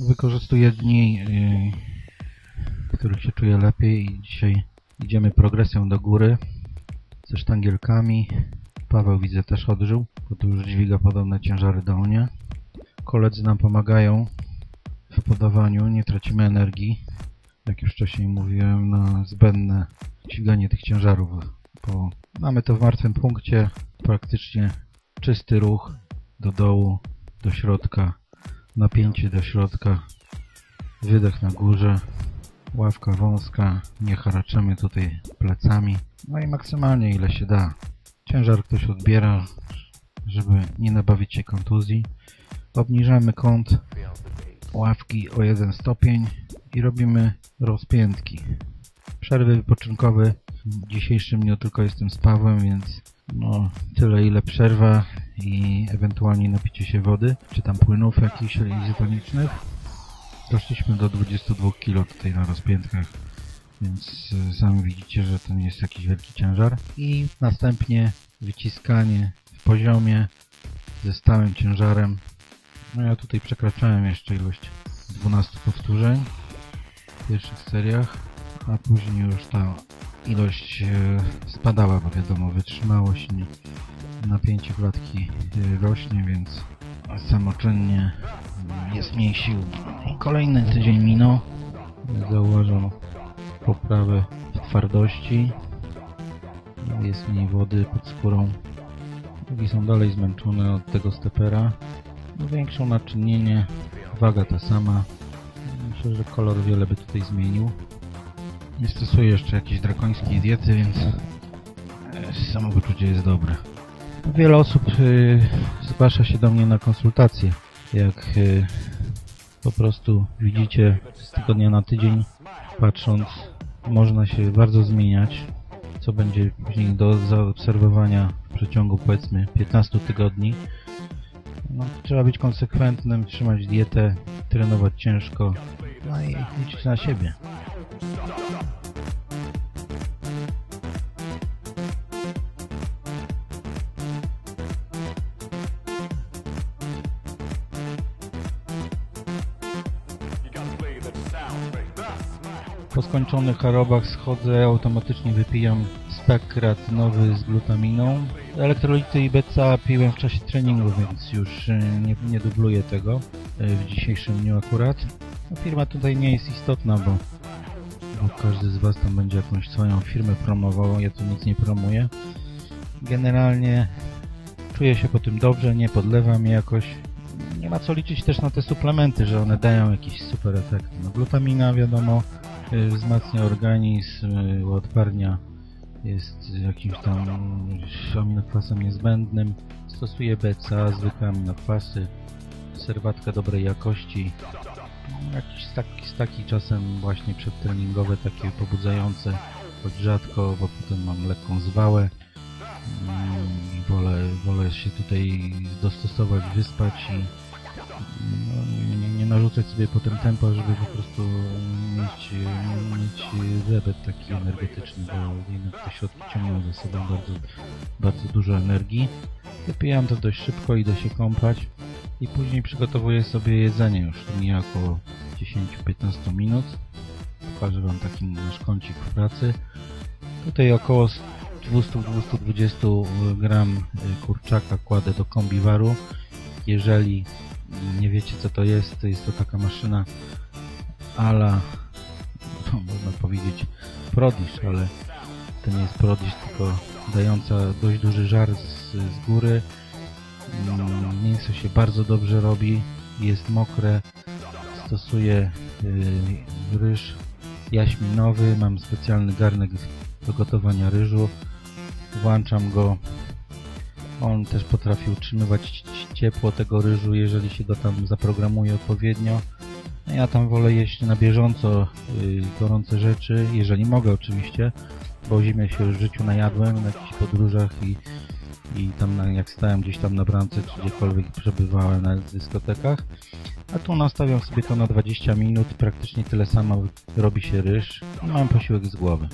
Wykorzystuję dni, yy, w których się czuję lepiej i dzisiaj idziemy progresją do góry ze sztangielkami. Paweł widzę też odżył, bo tu już dźwiga podobne ciężary do mnie. Koledzy nam pomagają w podawaniu, nie tracimy energii. Jak już wcześniej mówiłem, na zbędne dźwiganie tych ciężarów, bo mamy to w martwym punkcie, praktycznie czysty ruch do dołu, do środka, napięcie do środka, wydech na górze, ławka wąska, nie haraczymy tutaj plecami, no i maksymalnie ile się da. Ciężar ktoś odbiera, żeby nie nabawić się kontuzji. Obniżamy kąt ławki o 1 stopień i robimy rozpiętki. Przerwy wypoczynkowe w dzisiejszym dniu tylko jestem z Pawłem, więc no tyle ile przerwa i ewentualnie napicie się wody, czy tam płynów jakichś izotonicznych. Doszliśmy do 22 kg tutaj na rozpiętkach, więc y, sami widzicie, że to nie jest jakiś wielki ciężar. I następnie wyciskanie w poziomie ze stałym ciężarem. No ja tutaj przekraczałem jeszcze ilość 12 powtórzeń w pierwszych seriach, a później już ta ilość e, spadała, bo wiadomo, wytrzymałość napięcie klatki e, rośnie, więc samoczynnie jest mniej sił. Kolejny tydzień minął. Zauważam poprawę w twardości. Jest mniej wody pod skórą. Nogi są dalej zmęczone od tego stepera. Większą naczynienie, waga ta sama. Myślę, że kolor wiele by tutaj zmienił. Nie stosuję jeszcze jakiejś drakońskiej diety, więc e, samopoczucie jest dobre. Wiele osób y, zgłasza się do mnie na konsultacje. Jak y, po prostu widzicie z tygodnia na tydzień, patrząc, można się bardzo zmieniać, co będzie później do zaobserwowania w przeciągu powiedzmy 15 tygodni. No, trzeba być konsekwentnym, trzymać dietę, trenować ciężko, no i liczyć na siebie. Po skończonych chorobach schodzę, automatycznie wypijam spekrat nowy z glutaminą. Elektrolity i BCA piłem w czasie treningu, więc już y, nie, nie dubluję tego y, w dzisiejszym dniu akurat. No, firma tutaj nie jest istotna, bo, bo każdy z Was tam będzie jakąś swoją firmę promował, ja tu nic nie promuję. Generalnie czuję się po tym dobrze, nie podlewam jakoś. Nie ma co liczyć też na te suplementy, że one dają jakiś super efekt. No, glutamina wiadomo, wzmacnia organizm, y, uodparnia, jest jakimś tam aminokwasem niezbędnym. Stosuję BCA, zwykłe aminokwasy, serwatka dobrej jakości, jakiś taki, taki czasem właśnie przedtreningowe, takie pobudzające, choć rzadko, bo potem mam lekką zwałę. Mm, wolę, wolę się tutaj dostosować, wyspać i no, narzucać sobie potem tempa, żeby po prostu mieć, mieć zebet taki energetyczny, bo jednak te środki ciągną ze sobą bardzo, bardzo dużo energii. Wypijam to dość szybko, idę się kąpać i później przygotowuję sobie jedzenie już mija około 10-15 minut. Pokażę Wam taki nasz kącik w pracy. Tutaj około 200-220 gram kurczaka kładę do kombiwaru. Jeżeli nie wiecie co to jest, jest to taka maszyna ala, no, można powiedzieć Prodish, ale to nie jest Prodish, tylko dająca dość duży żar z, z góry. Mm, Mięso się bardzo dobrze robi, jest mokre. Stosuję yy, ryż jaśminowy, mam specjalny garnek do gotowania ryżu. Włączam go. On też potrafi utrzymywać ciepło tego ryżu, jeżeli się go tam zaprogramuje odpowiednio. No ja tam wolę jeść na bieżąco yy, gorące rzeczy, jeżeli mogę oczywiście, bo zimę się w życiu najadłem na jakichś podróżach i, i tam jak stałem gdzieś tam na bramce, czy gdziekolwiek przebywałem na dyskotekach. A tu nastawiam sobie to na 20 minut, praktycznie tyle samo robi się ryż i mam posiłek z głowy.